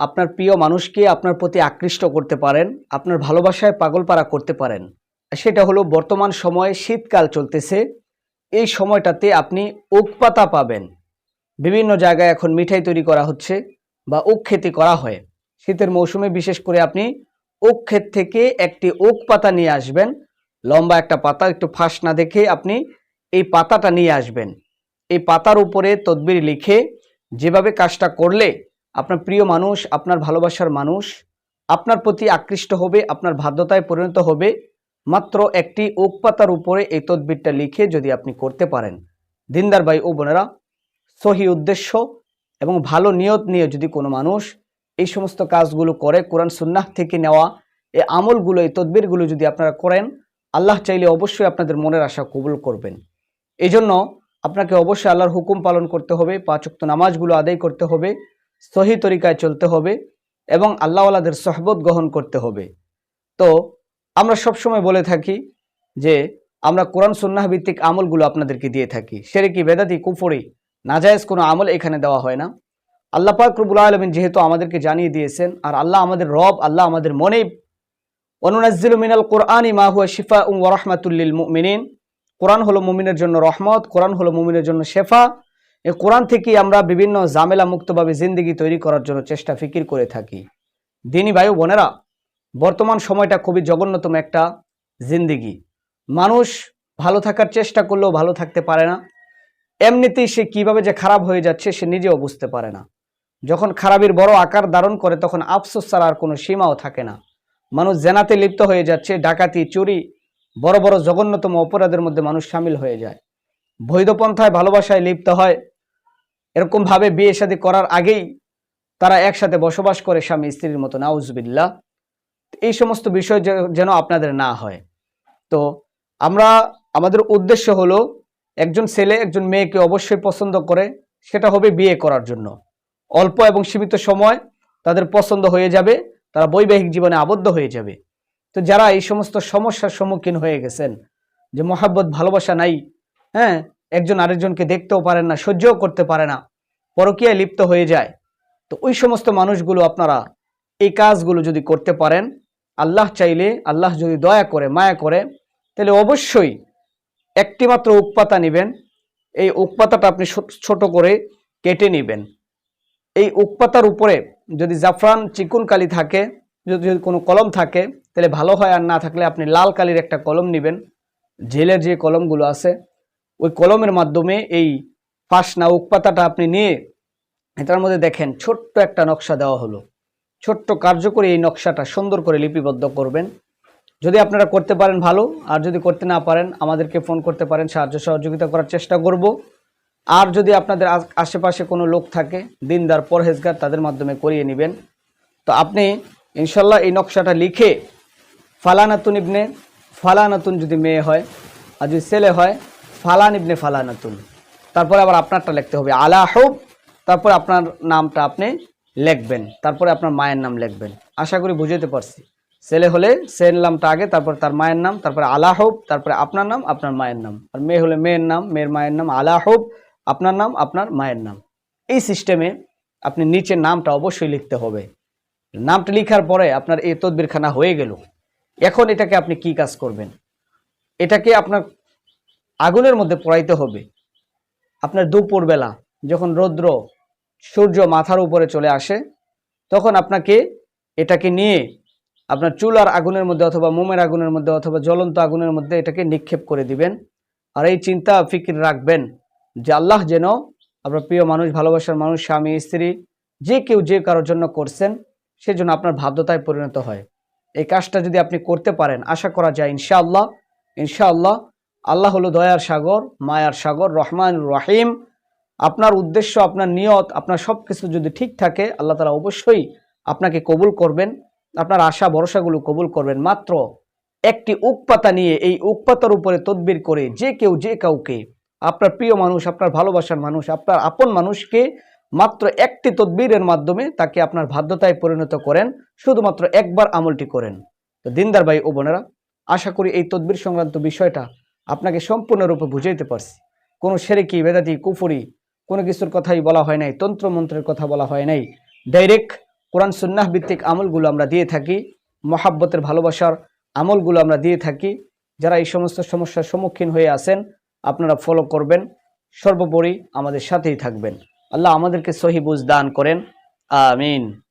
আপনার প্রিয় মানুষকে আপনার প্রতি আকৃষ্ট করতে পারেন, আপনার ভালোবাসায় পাগলপাড়া করতে পারেন। সেটা হলো বর্তমান সময়ে শীতকাল চলতেছে, এই সময়টাতে আপনি ওক পাতা পাবেন। বিভিন্ন জায়গায় এখন মিঠাই তৈরি করা হচ্ছে বা ওক খেতি করা হয়। শীতের মৌসুমে বিশেষ করে আপনি ওক ক্ষেত থেকে একটি ওক পাতা নিয়ে আসবেন। লম্বা একটা পাতা, একটু ফাঁস না দেখে আপনি এই পাতাটা নিয়ে আসবেন। এই পাতার উপরে তদবির লিখে যেভাবে কাজটা করলে আপনার প্রিয় মানুষ, আপনার ভালোবাসার মানুষ, আপনার প্রতি আকৃষ্ট হবে, আপনার বাধ্যতায় পরিণত হবে, মাত্র একটি ওক পাতার উপরে এই তদবিরটা লিখে যদি আপনি করতে পারেন। দিনদার ভাই ও বোনেরা, সহি উদ্দেশ্য এবং ভালো নিয়ত নিয়ে যদি কোনো মানুষ এই সমস্ত কাজগুলো করে, কোরআন সুন্নাহ থেকে নেওয়া এই আমলগুলো, এই তদবিরগুলো যদি আপনারা করেন, আল্লাহ চাইলে অবশ্যই আপনাদের মনের আশা কবুল করবেন। এই জন্য আপনাকে অবশ্যই আল্লাহর হুকুম পালন করতে হবে পাঁচক্ত নামাজগুলো আদায় করতে হবে সহি তরিকায় চলতে হবে এবং আল্লাহওয়ালাদের সহবত গ্রহণ করতে হবে। তো আমরা সবসময় বলে থাকি যে আমরা কোরআন সুন্নাহ ভিত্তিক আমলগুলো আপনাদেরকে দিয়ে থাকি। সেরে কি বেদাতি, কুফরি, নাজায়েজ কোনো আমল এখানে দেওয়া হয় না। আল্লাহ পাক আলমিন যেহেতু আমাদেরকে জানিয়ে দিয়েছেন, আর আল্লাহ আমাদের রব, আল্লাহ আমাদের মনে অনুনাজিল মিনাল কোরআন মা হুয়া শিফা উম ওরহমাতুল্লিল মিনিন কোরআন হলো মুমিনের জন্য রহমত, কোরআন হলো মুমিনের জন্য শেফা এই কোরআন থেকে আমরা বিভিন্ন জামেলা মুক্তভাবে জিন্দগি তৈরি করার জন্য চেষ্টা, ফিকির করে থাকি। দিনী বায়ু বোনেরা, বর্তমান সময়টা খুবই জঘন্যতম একটা জিন্দিগি। মানুষ ভালো থাকার চেষ্টা করলেও ভালো থাকতে পারে না। এমনিতেই সে কীভাবে যে খারাপ হয়ে যাচ্ছে সে নিজেও বুঝতে পারে না। যখন খারাপের বড় আকার ধারণ করে তখন আফসোস ছাড়া আর কোনো সীমাও থাকে না। মানুষ জেনাতে লিপ্ত হয়ে যাচ্ছে, ডাকাতি, চুরি, বড় বড় জঘন্যতম অপরাধের মধ্যে মানুষ সামিল হয়ে যায়। বৈধপন্থায় ভালোবাসায় লিপ্ত হয় এরকমভাবে বিয়ে শাদী করার আগেই তারা একসাথে বসবাস করে স্বামী স্ত্রীর মতো নাউজবিল্লা এই সমস্ত বিষয় যেন আপনাদের না হয়। তো আমরা, আমাদের উদ্দেশ্য হলো, একজন ছেলে, একজন মেয়েকে অবশ্যই পছন্দ করে, সেটা হবে বিয়ে করার জন্য। অল্প এবং সীমিত সময় তাদের পছন্দ হয়ে যাবে, তারা বৈবাহিক জীবনে আবদ্ধ হয়ে যাবে। তো যারা এই সমস্ত সমস্যার সম্মুখীন হয়ে গেছেন, যে মহাব্বত, ভালোবাসা নাই হ্যাঁ একজন আরেকজনকে দেখতেও পারেন না, সহ্যও করতে পারে না, পরকীয়ায় লিপ্ত হয়ে যায়। তো ওই সমস্ত মানুষগুলো আপনারা এই কাজগুলো যদি করতে পারেন, আল্লাহ চাইলে, আল্লাহ যদি দয়া করে, মায়া করে, তাহলে অবশ্যই একটিমাত্র উকপাতা নেবেন। এই উকপাতাটা আপনি ছোট করে কেটে নেবেন। এই উকপাতার উপরে যদি জাফরান চিকুন কালি থাকে, যদি যদি কোনো কলম থাকে, তাহলে ভালো হয় আর না থাকলে আপনি লাল কালির একটা কলম নেবেন। জেলের যে কলমগুলো আছে ওই কলমের মাধ্যমে এই ফাঁসনা উকপাতাটা আপনি নিয়ে এটার মধ্যে দেখেন ছোট্ট একটা নকশা দেওয়া হলো। ছোট্ট কার্যকরী এই নকশাটা সুন্দর করে লিপিবদ্ধ করবেন। যদি আপনারা করতে পারেন ভালো, আর যদি করতে না পারেন, আমাদেরকে ফোন করতে পারেন, সাহায্য সহযোগিতা করার চেষ্টা করব। আর যদি আপনাদের আশেপাশে কোনো লোক থাকে, দিনদার, পরহেজগার, তাদের মাধ্যমে করিয়ে নেবেন। তো আপনি ইনশাল্লাহ এই নকশাটা লিখে ফালানাতুন ইবনে ফালানাতুন যদি মেয়ে হয়, আর যদি ছেলে হয় ফালান ইবনে ফালানাতুন তারপরে আবার আপনারটা লিখতে হবে আলা হুব, তারপরে আপনার নামটা আপনি লিখবেন, তারপরে আপনার মায়ের নাম লিখবেন। আশা করি বুঝাতে পারছি। ছেলে হলে সেন নামটা আগে, তারপর তার মায়ের নাম, তারপরে আলা হুব, তারপরে আপনার নাম, আপনার মায়ের নাম। আর মেয়ে হলে মেয়ের নাম, মেয়ের মায়ের নাম আলা হুব, আপনার নাম, আপনার মায়ের নাম। এই সিস্টেমে আপনি নিচে নামটা অবশ্যই লিখতে হবে। নামটা লিখার পরে আপনার এই তদবিরখানা হয়ে গেল। এখন এটাকে আপনি কি কাজ করবেন? এটাকে আপনার আগুনের মধ্যে পড়াইতে হবে। আপনার দুপুরবেলা যখন রৌদ্র, সূর্য মাথার উপরে চলে আসে, তখন আপনাকে এটাকে নিয়ে আপনার চুল আর আগুনের মধ্যে অথবা মোমের আগুনের মধ্যে অথবা জ্বলন্ত আগুনের মধ্যে এটাকে নিক্ষেপ করে দিবেন। আর এই চিন্তা ফিকির রাখবেন যে আল্লাহ যেন আপনার প্রিয় মানুষ, ভালোবাসার মানুষ, স্বামী, স্ত্রী, যে কেউ যে কারোর জন্য করছেন সেজন্য আপনার ভাবতায় পরিণত হয়। এই কাজটা যদি আপনি করতে পারেন, আশা করা যায় ইনশাআল্লাহ ইনশাআল্লাহ আল্লাহ হলো দয়ার সাগর, মায়ার সাগর রহমান রহিম। আপনার উদ্দেশ্য, আপনার নিয়ত, আপনার সব কিছু যদি ঠিক থাকে, আল্লাহ তালা অবশ্যই আপনাকে কবুল করবেন। আপনার আশা, ভরসাগুলো কবুল করবেন। মাত্র একটি উকপাতা নিয়ে এই উকপাতার উপরে তদবির করে যে কেউ, যে কাউকে, আপনার প্রিয় মানুষ, আপনার ভালোবাসার মানুষ, আপনার আপন মানুষকে মাত্র একটি তদবিরের মাধ্যমে তাকে আপনার বাধ্যতায় পরিণত করেন। শুধুমাত্র একবার আমলটি করেন। তো দিনদার ভাই ও বোনেরা, আশা করি এই তদবির সংক্রান্ত বিষয়টা আপনাকে সম্পূর্ণরূপে বুঝাইতে পারছি। কোনো সেরেকি, বেদাতি, কুফুরি, কোনো কিছুর কথাই বলা হয় নাই, তন্ত্রমন্ত্রের কথা বলা হয় নাই। ডাইরেক্ট কোরআন সুন্নাহ ভিত্তিক আমলগুলো আমরা দিয়ে থাকি, মহাব্বতের ভালোবাসার আমলগুলো আমরা দিয়ে থাকি। যারা এই সমস্ত সমস্যার সম্মুখীন হয়ে আছেন, আপনারা ফলো করবেন। সর্বোপরি আমাদের সাথেই থাকবেন। আল্লাহ আমাদেরকে সহি বুঝ দান করেন। আমিন।